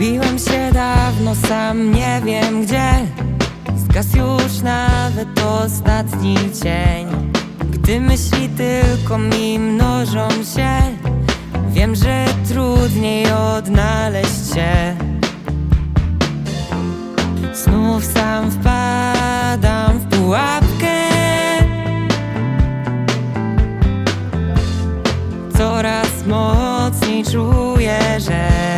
Gubiłem się dawno, sam nie wiem gdzie. Zgasł już nawet ostatni cień Gdy myśli tylko mi mnożą się Wiem, że trudniej odnaleźć się. Znów sam wpadam w pułapkę. Coraz mocniej czuję, że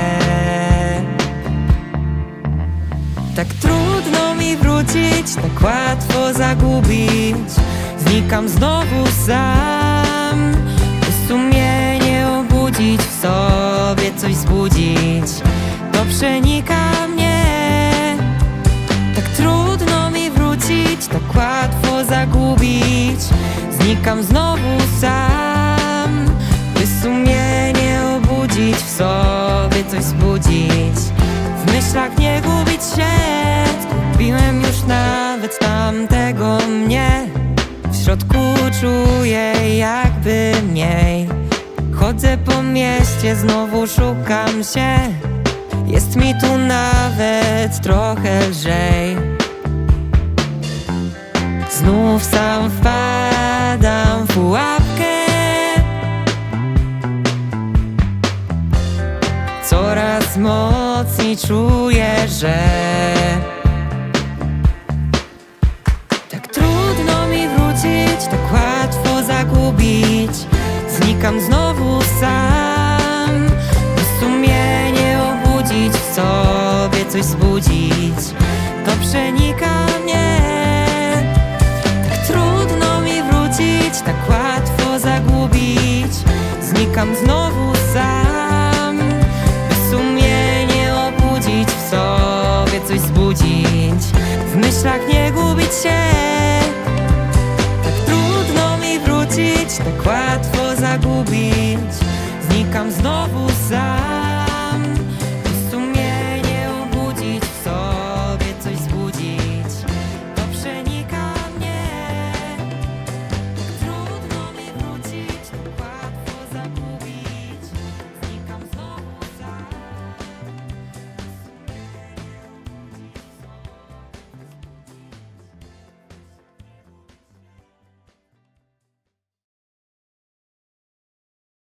Tak trudno mi wrócić, tak łatwo zagubić. Znikam znowu sam. By sumienie obudzić w sobie coś zbudzić. To przenika mnie. Tak trudno mi wrócić, tak łatwo zagubić. Znikam znowu sam. By sumienie obudzić w sobie coś zbudzić W myślach nie gubić się. Zgubiłem już nawet tamtego mnie. W środku czuję jakby mniej. Chodzę po mieście, znowu szukam się. Jest mi tu nawet trochę lżej. Znów sam wpadam Coraz mocniej czuję, że Tak trudno mi wrócić, tak łatwo zagubić. Znikam znowu sam By sumienie obudzić w sobie coś zbudzić. To przenika mnie. Tak trudno mi wrócić, tak łatwo zagubić. Znikam znowu coś zbudzić. W myślach nie gubić się. Tak trudno mi wrócić, tak łatwo zagubić. Znikam znowu